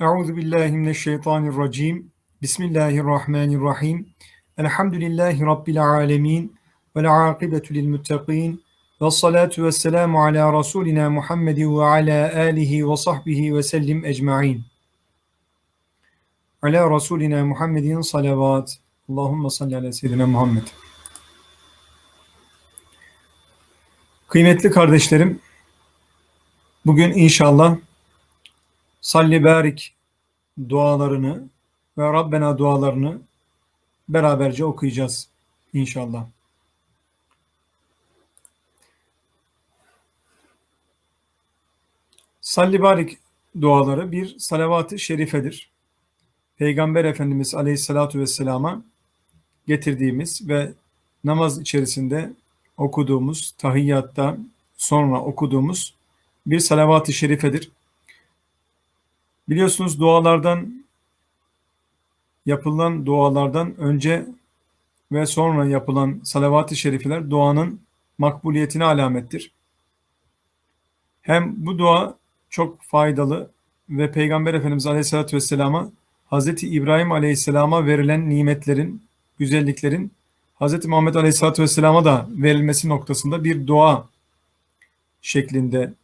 Euzu billahi mineşşeytanirracim. Bismillahirrahmanirrahim. Elhamdülillahi rabbil alamin. Vel akibetu lil muttaqin. Ve salatu vesselamu ala rasulina Muhammedin ve ala alihi ve sahbihi ve sellim ecmaîn. Ala rasulina Muhammedin salavat. Allahumme salli ala seyyidina Muhammed. Kıymetli kardeşlerim, bugün inşallah salli barik dualarını ve Rabbena dualarını beraberce okuyacağız inşallah. Salli barik duaları bir salavat-ı şerifedir. Peygamber Efendimiz Aleyhisselatü Vesselam'a getirdiğimiz ve namaz içerisinde okuduğumuz, tahiyyatta sonra okuduğumuz bir salavat-ı şerifedir. Biliyorsunuz dualardan yapılan dualardan önce ve sonra yapılan salavat-ı şerifeler duanın makbuliyetine alamettir. Hem bu dua çok faydalı ve Peygamber Efendimiz Aleyhisselatü Vesselam'a Hz. İbrahim Aleyhisselam'a verilen nimetlerin, güzelliklerin Hz. Muhammed Aleyhisselatü Vesselam'a da verilmesi noktasında bir dua şeklinde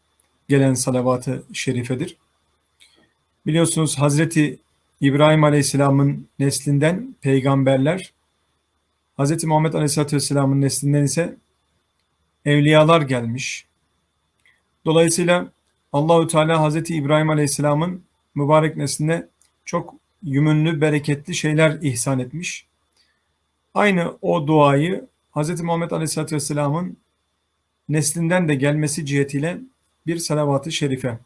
gelen salavat-ı şerifedir. Biliyorsunuz Hazreti İbrahim Aleyhisselam'ın neslinden peygamberler, Hazreti Muhammed Aleyhisselatü Vesselam'ın neslinden ise evliyalar gelmiş. Dolayısıyla Allahü Teala Hazreti İbrahim Aleyhisselam'ın mübarek nesline çok yümünlü, bereketli şeyler ihsan etmiş. Aynı o duayı Hazreti Muhammed Aleyhisselatü Vesselam'ın neslinden de gelmesi cihetiyle bir salavat-ı şerife.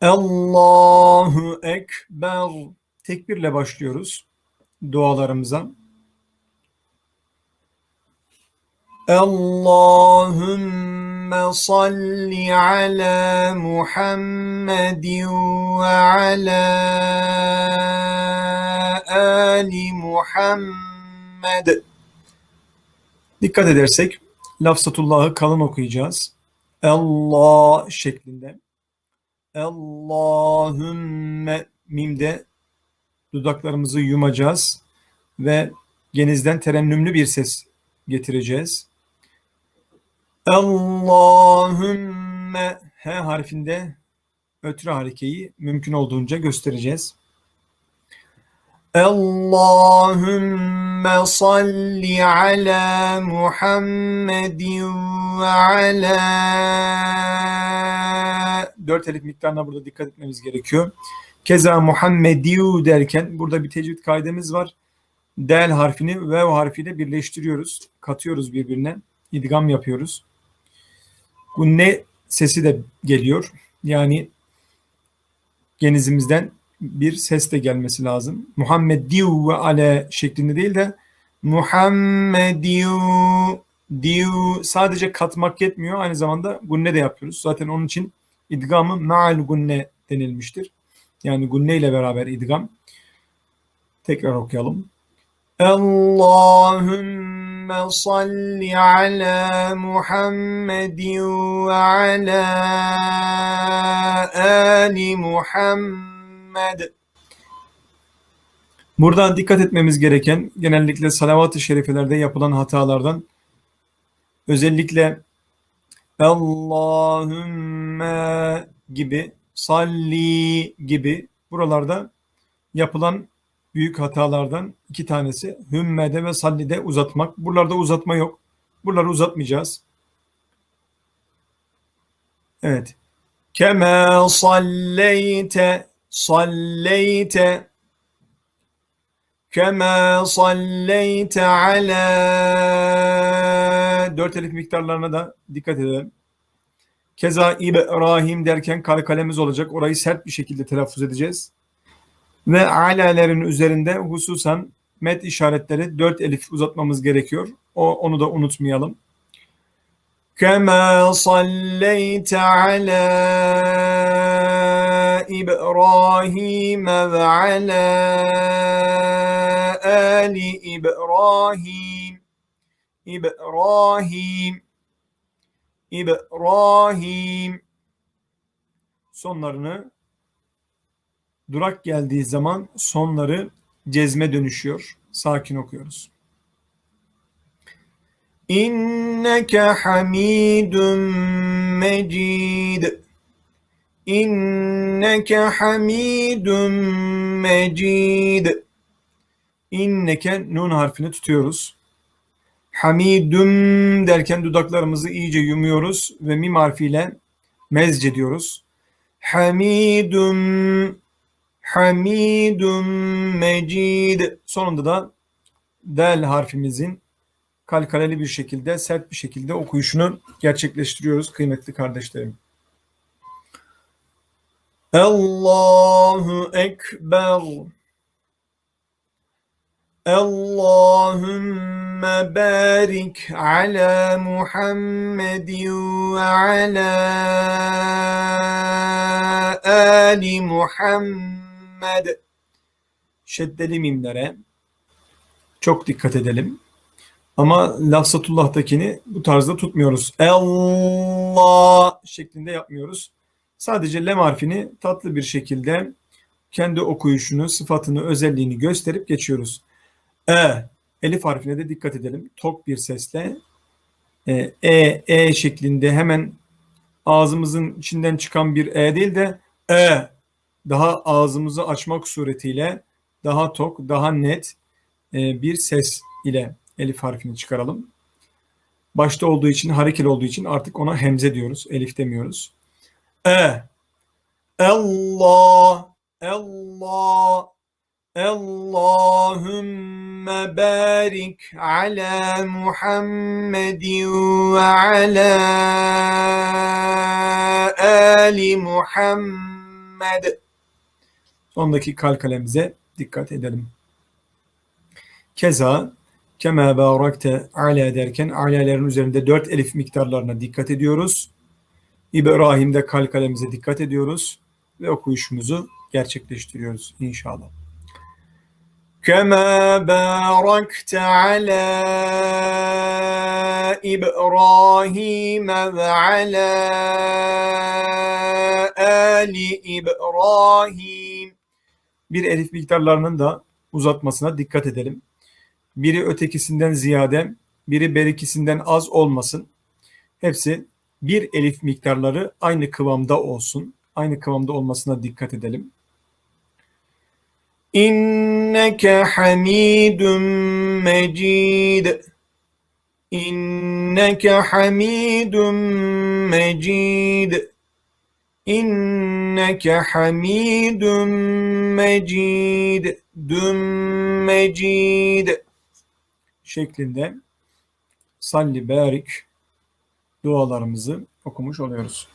Allahu Ekber. Tekbirle başlıyoruz dualarımıza. Allahümme salli ala Muhammedin ve ala ali Muhammed. Dikkat edersek lafzatullahı kalın okuyacağız. Allah şeklinde. Allahümme mimde dudaklarımızı yumacağız ve genizden terennümlü bir ses getireceğiz. Allahümme H harfinde ötürü harekeyi mümkün olduğunca göstereceğiz. Allahümme salli ala Muhammedin ve ala dört elif miktarına burada dikkat etmemiz gerekiyor. Keza Muhammediyu derken burada bir tecvid kaidemiz var. Del harfini vev harfiyle birleştiriyoruz. Katıyoruz birbirine. İdgam yapıyoruz. Bu ne sesi de geliyor. Yani genizimizden bir ses de gelmesi lazım. Muhammediyu ve ale şeklinde değil de Muhammediyu diyu sadece katmak yetmiyor. Aynı zamanda gunne de yapıyoruz. Zaten onun için idgamı ma'al gunne denilmiştir. Yani gunne ile beraber idgam. Tekrar okuyalım. Allahümme salli ala Muhammedin ve ala ali Muhammed. Buradan dikkat etmemiz gereken genellikle salavat-ı şerifelerde yapılan hatalardan özellikle Allahümme gibi salli gibi buralarda yapılan büyük hatalardan iki tanesi hümmede ve sallide uzatmak. Buralarda uzatma yok. Buraları uzatmayacağız. Evet. Keme salleyte salleyte keme salleyte ala dört elif miktarlarına da dikkat edelim. Keza İbrahim derken kare kalemiz olacak. Orayı sert bir şekilde telaffuz edeceğiz. Ve alelerin üzerinde hususan met işaretleri dört elif uzatmamız gerekiyor. O onu da unutmayalım. Kema salleyte ala Ve ala ali İbrahim İbrahim İbrahim sonlarını durak geldiği zaman sonları cezme dönüşüyor. Sakin okuyoruz. İnneke hamidun mecid. İnneke hamidun mecid. İnneke nun harfini tutuyoruz. Hamidum derken dudaklarımızı iyice yumuyoruz ve mim harfiyle mezc ediyoruz. Hamidum Hamidum Mecid. Sonunda da del harfimizin kalkaleli bir şekilde, sert bir şekilde okuyuşunu gerçekleştiriyoruz kıymetli kardeşlerim. Allahu Ekber. Allahümme barik ala Muhammedin ve ala ali Muhammed. Şeddeli mimlere çok dikkat edelim. Ama lafzatullah'takini bu tarzda tutmuyoruz. Allah şeklinde yapmıyoruz. Sadece lem harfini tatlı bir şekilde kendi okuyuşunu, sıfatını, özelliğini gösterip geçiyoruz. E, elif harfine de dikkat edelim. Tok bir sesle e, e, e şeklinde hemen ağzımızın içinden çıkan bir e değil de e daha ağzımızı açmak suretiyle daha tok, daha net e, bir ses ile elif harfini çıkaralım. Başta olduğu için, harekeli olduğu için artık ona hemze diyoruz. Elif demiyoruz. E, Allah, Allah, Allahümme barik ala Muhammedin ve ala ali Muhammed. Sondaki kalkalemize dikkat edelim. Keza kema barakte ala derken alalerin üzerinde dört elif miktarlarına dikkat ediyoruz. İbrahim'de kalkalemize dikkat ediyoruz ve okuyuşumuzu gerçekleştiriyoruz inşallah. كما باركت على إبراهيم وعلى آل İbrahim. Bir elif miktarlarının da uzatmasına dikkat edelim. Biri ötekisinden ziyade, biri berikisinden az olmasın. Hepsi bir elif miktarları aynı kıvamda olsun. Aynı kıvamda olmasına dikkat edelim. İnneke hamidun mecid. İnneke hamidun mecid. İnneke hamidun mecid. Düm mecid. Şeklinde salli barik dualarımızı okumuş oluyoruz.